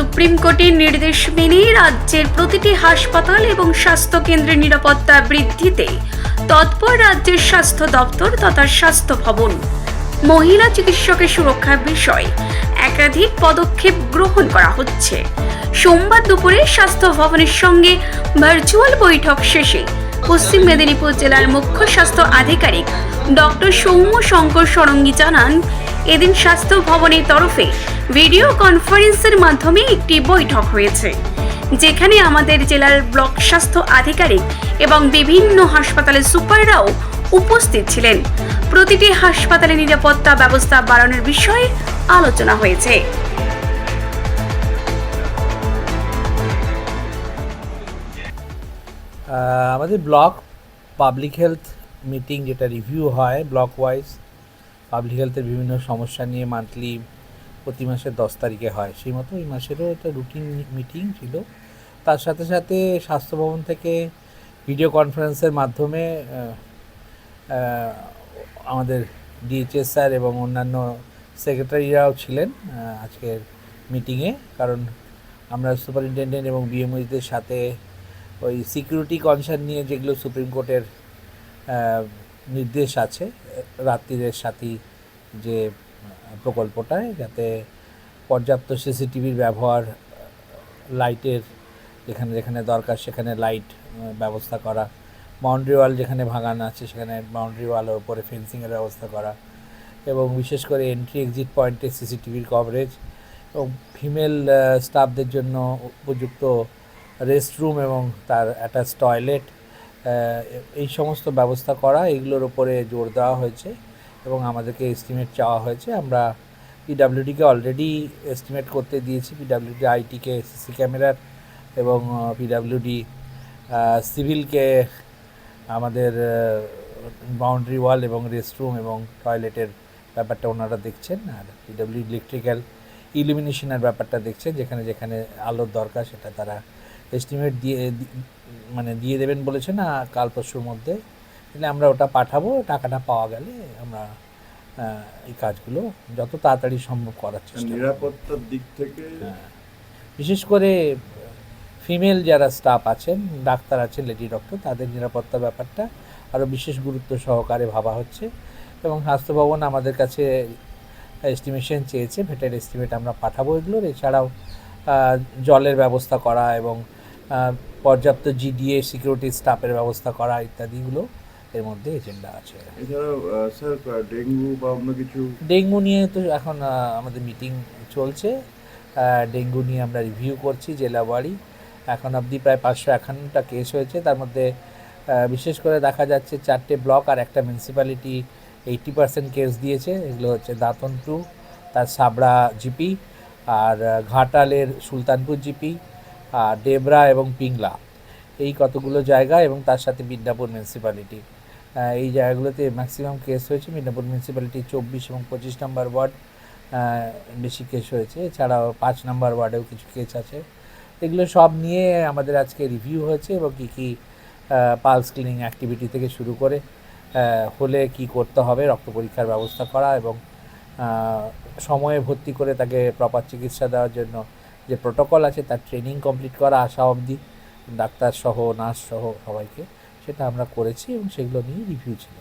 Supreme কোর্টের নির্দেশ মেনে রাজ্যের প্রতিটি হাসপাতাল এবং স্বাস্থ্য কেন্দ্রের নিরাপত্তা বৃদ্ধিতে তৎপর রাজ্যের স্বাস্থ্য দপ্তর তথা স্বাস্থ্য ভবন। মহিলা চিকিৎসকের সুরক্ষার বিষয়ে একাধিক পদক্ষেপ গ্রহণ করা হচ্ছে। সোমবার দুপুরে স্বাস্থ্য ভবনের সঙ্গে ভার্চুয়াল বৈঠক শেষে পশ্চিম মেদিনীপুর জেলার মুখ্য স্বাস্থ্য আধিকারিক ডক্টর সৌম্য শঙ্কর সরঙ্গী জানান, এদিন স্বাস্থ্য ভবনের তরফে ভিডিও কনফারেন্সের মাধ্যমে একটি বৈঠক হয়েছে, যেখানে আমাদের জেলার ব্লক স্বাস্থ্য আধিকারিক এবং বিভিন্ন হাসপাতালের সুপাররাও উপস্থিত ছিলেন। প্রতিটি হাসপাতালে নিরাপত্তা ব্যবস্থা বাড়ানোর বিষয়ে আলোচনা হয়েছে। আমাদের ব্লক পাবলিক হেলথ মিটিং যেটা রিভিউ হয় ব্লক ওয়াইজ পাবলিক হেলথের বিভিন্ন সমস্যা নিয়ে মান্থলি প্রতি মাসের দশ তারিখে হয়। সেই মতো এই মাসেরও একটা রুটিন মিটিং ছিল। তার সাথে সাথে স্বাস্থ্য ভবন থেকে ভিডিও কনফারেন্সের মাধ্যমে আমাদের ডিএইচএস স্যার এবং অন্যান্য সেক্রেটারিরাও ছিলেন আজকের মিটিংয়ে কারণ আমরা সুপারিনটেন্ডেন্ট এবং বিএমওইদের সাথে ওই সিকিউরিটি কনসার্ন নিয়ে যেগুলো সুপ্রিম কোর্টের নির্দেশ আছে, রাত্রিরের সাথী যে প্রকল্পটায় যাতে পর্যাপ্ত সিসিটিভির ব্যবহার, লাইটের যেখানে যেখানে দরকার সেখানে লাইট ব্যবস্থা করা বাউন্ডারি ওয়াল যেখানে ভাঙানো আছে সেখানে বাউন্ডারি ওয়ালের উপরে ফেন্সিংয়ের ব্যবস্থা করা এবং বিশেষ করে এন্ট্রি এক্সিট পয়েন্টে সিসিটিভির কভারেজ এবং ফিমেল স্টাফদের জন্য উপযুক্ত রেস্টরুম এবং তার অ্যাটাচ টয়লেট এই সমস্ত ব্যবস্থা করা, এগুলোর উপরে জোর দেওয়া হয়েছে এবং আমাদেরকে এস্টিমেট চাওয়া হয়েছে। আমরা পিডাব্লিউডিকে অলরেডি এস্টিমেট করতে দিয়েছি। পিডাব্লিউডি আইটিকে সিসি ক্যামেরার এবং পিডাব্লিউডি সিভিলকে আমাদের বাউন্ডারি ওয়াল এবং রেস্টরুম এবং টয়লেটের ব্যাপারটা ওনারা দেখছেন। আর পিডাব্লিউ ইলেকট্রিক্যাল ইলুমিনেশনের ব্যাপারটা দেখছেন, যেখানে যেখানে আলোর দরকার সেটা তারা এস্টিমেট দিয়ে মানে দিয়ে দেবেন বলেছে না কাল পরশুর মধ্যে। তাহলে আমরা ওটা পাঠাবো টাকাটা পাওয়া গেলে আমরা এই কাজগুলো যত তাড়াতাড়ি সম্ভব করার চেষ্টা নিরাপত্তার দিক থেকে হ্যাঁ। বিশেষ করে ফিমেল যারা স্টাফ আছেন ডাক্তার আছেন লেডি ডক্টর তাদের নিরাপত্তা ব্যাপারটা আরও বিশেষ গুরুত্ব সহকারে ভাবা হচ্ছে। এবং স্বাস্থ্য ভবন আমাদের কাছে এস্টিমেশন চেয়েছে ভেটের এস্টিমেট আমরা পাঠাবো এগুলোর। এছাড়াও জলের ব্যবস্থা করা এবং পর্যাপ্ত জিডিএ সিকিউরিটি স্টাফের ব্যবস্থা করা ইত্যাদিগুলো এর মধ্যে এজেন্ডা আছে। এছাড়াও স্যার ডেঙ্গু বা অন্য কিছু? ডেঙ্গু নিয়ে তো এখন আমাদের মিটিং চলছে। ডেঙ্গু নিয়ে আমরা রিভিউ করছি জেলা বাড়ি এখন অবধি প্রায় পাঁচশো একান্নটা কেস হয়েছে। তার মধ্যে বিশেষ করে দেখা যাচ্ছে চারটে ব্লক আর একটা মিউনিসিপ্যালিটি এইটি পার্সেন্ট কেস দিয়েছে। এগুলো হচ্ছে দাঁতন টু তার সাবড়া জিপি আর ঘাটালের সুলতানপুর জিপি ডেবরা এবং পিংলা। এই কতগুলো জায়গা এবং তার সাথে মিদনাপুর মিউনিসিপ্যালিটি এই জায়গাগুলোতে ম্যাক্সিমাম কেস হয়েছে মিদনাপুর মিউনিসিপ্যালিটি চব্বিশ এবং পঁচিশ নম্বর ওয়ার্ড বেশি কেস হয়েছে। এছাড়াও পাঁচ নম্বর ওয়ার্ডেও কিছু কেস আছে। এগুলো সব নিয়ে আমাদের আজকে রিভিউ হয়েছে এবং কী কী পালস ক্লিনিং অ্যাক্টিভিটি থেকে শুরু করে হলে কি করতে হবে, রক্ত পরীক্ষার ব্যবস্থা করা এবং সময়ে ভর্তি করে তাকে প্রপার চিকিৎসা দেওয়ার জন্য যে প্রোটোকল আছে, তার ট্রেনিং কমপ্লিট করা আসা অবধি, ডাক্তার সহ নার্স সহ সবাইকে, সেটা আমরা করেছি এবং সেগুলো নিয়ে রিভিউ ছিল।